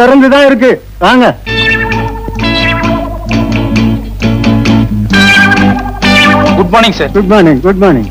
திறந்துதான் இருக்கு. வாங்க. Good morning sir good morning good morning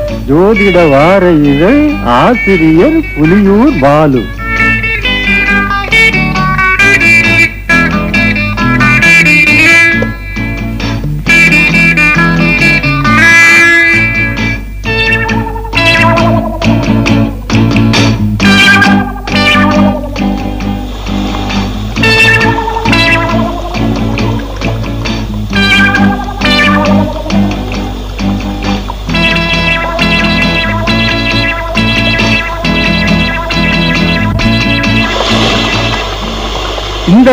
ஜோதிட வார இதழ் ஆசிரியர் புலியூர் பாலு.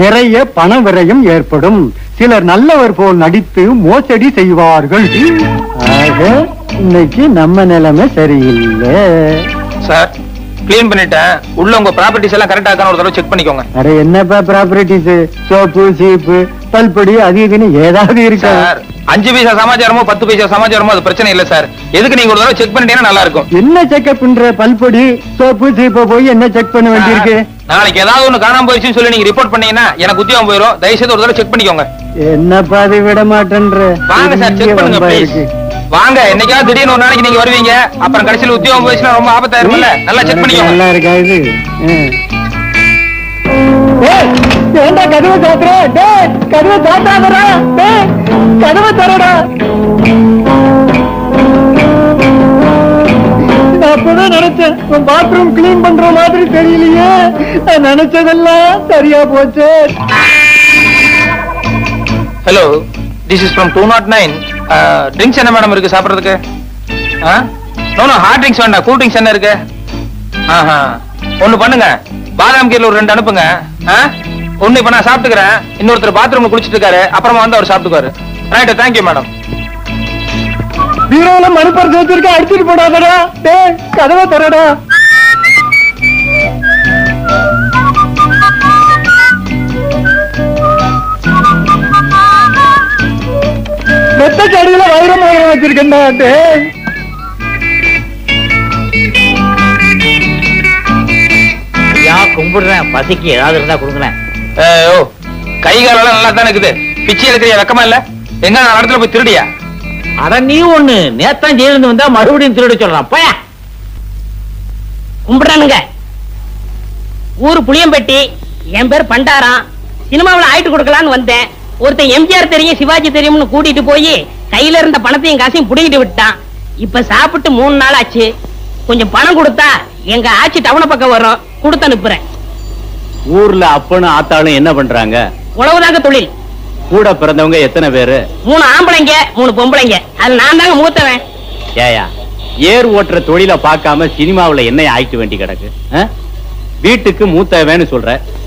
நிறைய பண விரயம் ஏற்படும். சிலர் நல்லவர் போல் நடித்து மோசடி செய்வார்கள். ஆக இன்னைக்கு நம்ம நிலைமை சரியில்லை. சார் க்ளீன் பண்ணிட்டேன். உள்ள உங்க ப்ராப்பர்ட்டிஸ் எல்லாம் கரெக்டா இருக்கான்னு ஒரு தடவை செக் பண்ணிக்கோங்க. அட என்னப்பா ப்ராப்பர்ட்டிஸ் சோப்பு சீப்பு பல்படி அது இதுன்னு ஏதாவது இருக்கா? சார் அஞ்சு பைசா சமாச்சாரமோ பத்து பைசா சமாச்சாரமோ அது பிரச்சனை இல்ல சார் எதுக்கு நீங்க ஒரு தடவை செக் பண்ணிட்டீங்கன்னா நல்லா இருக்கும். என்ன செக்அப் பண்ற? பல்பொடி சோப்பு சீப்பை போய் என்ன செக் பண்ண வேண்டியிருக்கு? நாளைக்கு ஏதாவது ஒண்ணு காணாம போயிடுச்சுன்னு சொல்லி நீங்க ரிப்போர்ட் பண்ணீங்கன்னா எனக்கு உத்தியோகம் போயிடும் தயவுசெய்து ஒரு தடவை செக் பண்ணிக்கோங்க. என்னப்பா அது விட மாட்டேன்ற? வாங்க சார் செக் பண்ணுங்க. வாங்க என்னைக்காவது திடீர்னு ஒரு நாளைக்கு நீங்க வருவீங்க. அப்புறம் கடைசியில் உத்தியோகம் போயிடுச்சுன்னா ரொம்ப ஆபத்தாயிரும்ல நல்லா செக் பண்ணிக்கோங்க. நல்லா இருக்கா இது? ஏண்டா கதவை சாத்துற? டேய் கதவை சாத்தாதடா. டேய் கதவை தரடா. அப்பதான் நினைச்சேன் உன் பாத்ரூம் கிளீன் பண்ற மாதிரி தெரியலையே. நான் நினைச்சதெல்லாம் சரியா போச்சு. Hello this is from two nought nine drinks என்ன மேடம் இருக்கு சாப்பிட்றதுக்கு? ஆ? நோ ஹார்ட் ட்ரிங்க்ஸ் வேண்டாம். கூல் ட்ரிங்க்ஸ் என்ன இருக்கு? ஆஹா. ஒண்ணு பண்ணுங்க. பாதாம் கீரில் ஒரு ரெண்டு அனுப்புங்க. ஆ? ஒண்ணு இப்போ நான் சாப்பிட்டுக்கிறேன். இன்னொருத்தர் பாத்ரூமில் குளிச்சிட்டு இருக்காரு. அப்புறமா வந்து அவர் சாப்பிட்டுக்குவாரு. ரைட்டு தேங்க்யூ மேடம் பீரோல மறுபரிசு வச்சிருக்க அடிச்சிட்டு போடாதடா. டே கதவை தரடா வச்சிருக்கேன்டா டேய் ஐயா கும்பிடுறேன். பசிக்கு ஏதாவது இருந்தா கொடுங்களேன். ஓ கை காலெல்லாம் நல்லா தானே இருக்குது? பிச்சை எடுக்கிறியா? வெக்கமா இல்ல? எங்க நான் இடத்துல போய் திருடியா? அட நீ ஒண்ணு. நேத்தான் ஜெயிலிருந்து வந்தா மறுபடியும் திருட சொல்றான். போயா. கும்பிடுறானுங்க. ஊரு புளியம்பட்டி என் பேர் பண்டாரம். சினிமாவுல ஆயிட்டு கொடுக்கலான்னு வந்தேன். ஒருத்தன் எம்ஜிஆர் தெரியும் சிவாஜி தெரியும்னு கூட்டிட்டு போய் கையில இருந்த பணத்தையும் காசையும் புடிங்கிட்டு விட்டான். இப்ப சாப்பிட்டு மூணு நாள் ஆச்சு. கொஞ்சம் பணம் கொடுத்தா எங்க ஆச்சி டவுன பக்கம் வரும் கொடுத்து அனுப்புறேன். ஊர்ல அப்பனும் ஆத்தாளும் என்ன பண்றாங்க? உழவுதாங்க தொழில். கூட பிறந்தவங்க எத்தனை பேரு? மூணு ஆம்பளைங்க மூணு பொம்பளைங்க. அது நான் தாங்க மூத்தவன். ஏயா ஏர் ஓட்டுற தொழில பார்க்காம சினிமாவுல என்ன ஆயிட்டு வேண்டி கிடக்கு? வீட்டுக்கு மூத்தவன்னு சொல்ற.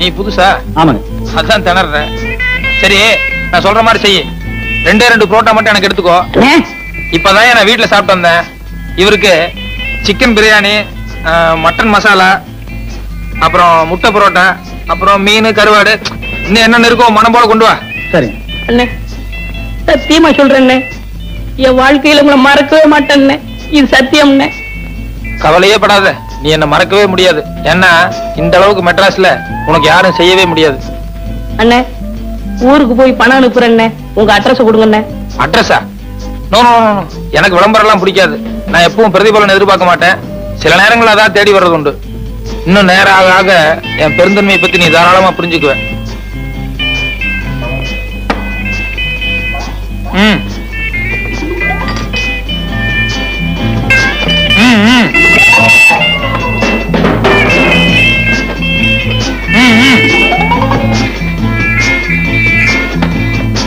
நீ புதுசா? ஆமாங்க. அதான் திணறேன் சரி நான் சொல்ற மாதிரி செய்யு. ரெண்டே ரெண்டு புரோட்டா மட்டும் எனக்கு எடுத்துக்கோ. இப்பதான் நான் வீட்டுல சாப்பிட்டு வந்தேன். இவருக்கு சிக்கன் பிரியாணி மட்டன் மசாலா அப்புறம் முட்டை புரோட்டா அப்புறம் மீன் கருவாடு. இன்னும் என்னென்ன இருக்கோ மனம் போல கொண்டு வா. சரி. அண்ணே சத்தியமா சொல்றேன்னே என் வாழ்க்கையில உங்களை மறக்கவே மாட்டேன்னே இது சத்தியம்னே. கவலையே படாத. நீ என்ன மறக்கவே முடியாது. ஏன்னா இந்த அளவுக்கு மெட்ராஸ்ல உனக்கு யாரும் செய்யவே முடியாது. அண்ணே ஊருக்கு போய் பணம் அனுப்புறேன்னே உங்க அட்ரஸ் கொடுங்கண்ணே. அட்ரஸா நோ. எனக்கு விளம்பரம் எல்லாம் பிடிக்காது. நான் எப்பவும் பிரதிபலன் எதிர்பார்க்க மாட்டேன். சில நேரங்கள் அதான் தேடி வர்றது உண்டு. இன்னும் நேரம் ஆக ஆக என் பெருந்தன்மையை பத்தி நீ தாராளமா புரிஞ்சுக்குவேன் ம்,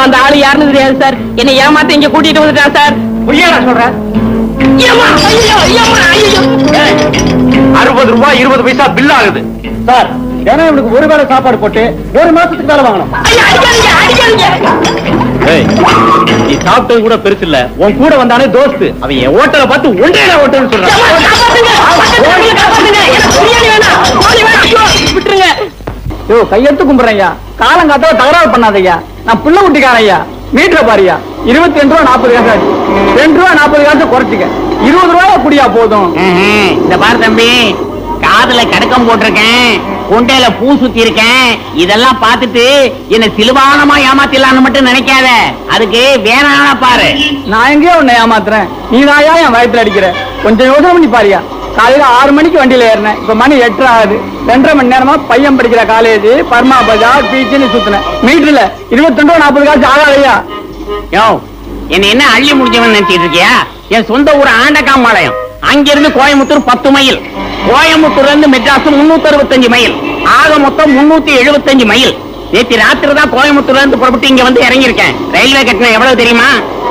சத்தியமா அந்த ஆளு யாருன்னு தெரியாது சார். என்னை ஏமாத்த இங்க கூட்டிட்டு வந்துட்டான் சார். பொய்யாடா சொல்ற? ஐயம்மா, ஐயையோ, ஐயம்மா, ஐயையோ. அறுபது ரூபாய் இருபது பைசா பில் ஆகுது. சார் தினம் இவனுக்கு ஒரு வேளை சாப்பாடு போட்டு ஒரு மாசத்துக்கு வேலை வாங்கணும். ஐயா, நீ சாப்பிட்டது கூட பெருசு இல்ல. உன் கூட வந்தானே தோஸ்து. அவன் என் ஓட்டலை பார்த்து ஒன்றே ஓட்டல்னு சொல்றான். ஐயோ, கையெடுத்து கும்பிடுறேன் காலங்காத்தால தகராறு பண்ணாதய்யா நான் புள்ள குட்டிக்காரன் ஐயா. மீட்டரை பாரியா இருபத்தி ரெண்டு ரூபா நாற்பது காசு ஆச்சு. ரெண்டு ரூபா நாற்பது காசு குறைச்சிக்க. இருபது ரூபாய் குடியா போதும். இந்த பாரு தம்பி காதுல கடக்கம் போட்டிருக்கேன் கொண்டையில பூ சுத்தி இருக்கேன் இதெல்லாம் பார்த்துட்டு என்ன சிலுவானமா ஏமாத்திடலாம்னு மட்டும் நினைக்காத. அதுக்கு வேணான பாரு. நான் எங்கேயோ உன்னை ஏமாத்துறேன். நீ நாயா என் வயத்துல அடிக்கிற. கொஞ்சம் யோசனை பண்ணி பாரியா காலையில ஆறு மணிக்கு வண்டியில ஏறினேன். இப்ப மணி எட்டு ஆகுது. ரெண்டரை மணி நேரமா பையன் படிக்கிற காலேஜ் பர்மா பஜார் பீச்சுன்னு சுற்றினேன் மீட்டரில் இருபத்தொண்டு நாற்பது காசு ஆகாதையா? யோ என்ன என்ன அள்ளி முடிஞ்சவன் நினைச்சிட்டு இருக்கியா? என் சொந்த ஊர் ஆண்டகாம்பாளையம் அங்கிருந்து கோயம்புத்தூர் பத்து மைல். கோயம்புத்தூர்ல இருந்து மெட்ராஸ் முன்னூத்தி அறுபத்தஞ்சு மைல். ஆக மொத்தம் முன்னூத்தி எழுபத்தஞ்சு மைல். நேற்று ராத்திரி தான் கோயம்புத்தூர்ல இருந்து புறப்பட்டு இங்க வந்து இறங்கியிருக்கேன். ரயில்வே கட்டணம் எவ்வளவு தெரியுமா?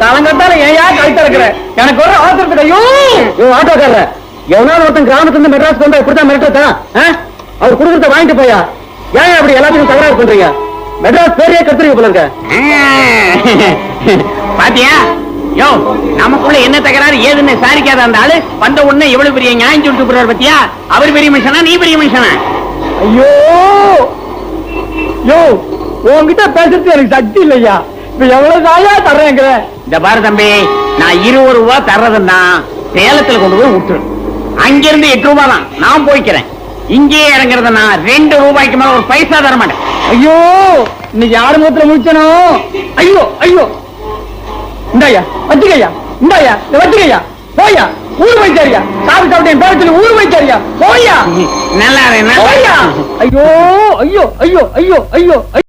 காலங்கத்தால ஏயா கழுத்த இருக்கிற? எனக்கு ஒரு அவசரத்துக்கு ஐயோ! ஐயோ ஆட்டோக்காரர். எவனாலும் ஒருத்தன் கிராமத்துல இருந்து மெட்ராஸ்க்கு வந்தா இப்படித்தான் மிரட்டா அவர் குடுக்கறத வாங்கிட்டு போயா? ஏன் அப்படி எல்லாத்துக்கும் தகராறு பண்றீங்க? மெட்ராஸ் பேரையே கத்துறீங்க போல இருக்க. பாத்தியா? யோ நமக்குள்ள என்ன தகராறு ஏதுன்னு விசாரிக்காத அந்த ஆளு வந்த உடனே எவ்வளவு பெரிய நியாயம் சொல்லிட்டு போறாரு பாத்தியா? அவர் பெரிய மனுஷனா நீ பெரிய மனுஷனா? ஐயோ! யோ உன்கிட்ட பேசுறது எனக்கு சக்தி இல்லையா? எவ்வளவு நாயா தர்றேங்கிற இந்த பாரு தம்பி நான் இருபது ரூபா தர்றதுன்னா சேலத்துல கொண்டு போய் விட்டுரு அங்கிருந்து எட்டு ரூபாய் தான். நான் போய்க்கிறேன். இங்கேயே இறங்குறதுன்னா ரெண்டு ரூபாய்க்கு மேல ஒரு பைசா தர மாட்டேன். ஐயோ இன்னைக்கு யாரு முகத்துல முடிச்சனோ ஐயோ ஐயோ. இந்தாயா வச்சுக்கையா. இந்தாயா வச்சுக்கையா. போயா ஊர் வைச்சாரியா சாப்பிட்டு சாப்பிட்டு என் பேர சொல்லி ஊர் வைச்சாரியா போயா. நல்லா. ஐயோ ஐயோ ஐயோ ஐயோ ஐயோ.